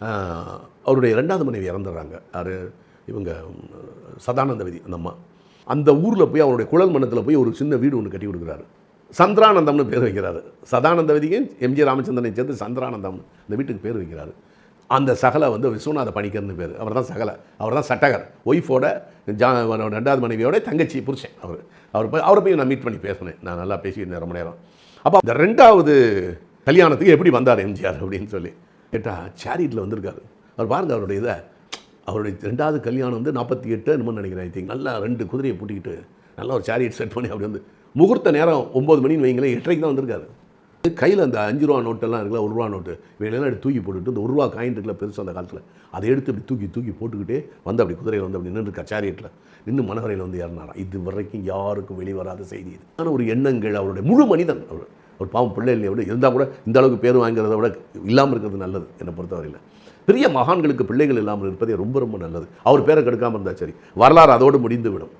ஆஹ், அவருடைய ரெண்டாவது மனைவி இறந்துடுறாங்க. யார்? இவங்க சதானந்தவதி அந்த அம்மா. அந்த ஊரில் போய் அவருடைய குழல் மண்டலத்தில் போய் ஒரு சின்ன வீடு ஒன்று கட்டி கொடுக்குறாரு. சந்திரானந்தம்னு பேர் வைக்கிறாரு. சதானந்தவதியும் எம்ஜி ராமச்சந்திரனை சேர்த்து சந்திரானந்தம் இந்த வீட்டுக்கு பேர் வைக்கிறாரு. அந்த சகலை வந்து விஸ்வநாத பணிக்கர்னு பேர். அவர் தான் சகலை. அவர் தான் சட்டகர். ஒய்ஃபோட ஜா அவரோட ரெண்டாவது மனைவியோட தங்கச்சி புருஷன் அவர். அவர் போய் அவரை போய் நான் மீட் பண்ணி பேசினேன். நான் நல்லா பேசியிருந்தேன் ரொம்ப நேரம். அப்போ அந்த ரெண்டாவது கல்யாணத்துக்கு எப்படி வந்தார் எம்ஜிஆர் அப்படின்னு சொல்லி. கேட்டால் சேரிட்டில் வந்திருக்காரு. அவர் பாருங்க அவருடைய இதை அவருடைய ரெண்டாவது கல்யாணம் வந்து நாற்பத்தி எட்டு என்னமோ நினைக்கிறேன் ஐ திங்க் நல்லா ரெண்டு குதிரையை பூட்டிக்கிட்டு நல்லா ஒரு சேரியட் செட் பண்ணி அப்படி வந்து முகூர்த்த நேரம் ஒம்பது மணின்னு வைங்களேன் எட்டரைக்கு தான் வந்திருக்காரு. கையில் அந்த அஞ்சு ரூபா நோட்டெல்லாம் இருக்குல்ல ஒரு ரூபா நோட்டு இவையெல்லாம் எடுத்து தூக்கி போட்டுட்டு இந்த ஒரு ரூபா காயின் இருக்குல்ல பெருசு அந்த காலத்தில் அதை எடுத்து இப்படி தூக்கி தூக்கி போட்டுக்கிட்டே வந்து அப்படி குதிரையில் வந்து அப்படி நின்று சேரியட்டில் நின்று மனவரையில் வந்து ஏறினாராம் இது வரைக்கும் யாருக்கும் வெளிவராத செய்தி இது. ஒரு எண்ணங்கள் அவருடைய முழு மனிதன் அவர். ஒரு பாவம் பிள்ளை இல்லையை விட இருந்தால் கூட இந்த அளவுக்கு பேர் வாங்கிறத விட இல்லாமல் இருக்கிறது நல்லது என்னை பொறுத்தவரையில். பெரிய மகான்களுக்கு பிள்ளைகள் இல்லாமல் இருப்பதே ரொம்ப ரொம்ப நல்லது. அவர் பேரை கெடுக்காமல் இருந்தால் சரி. வரலாறு அதோடு முடிந்து விடும்.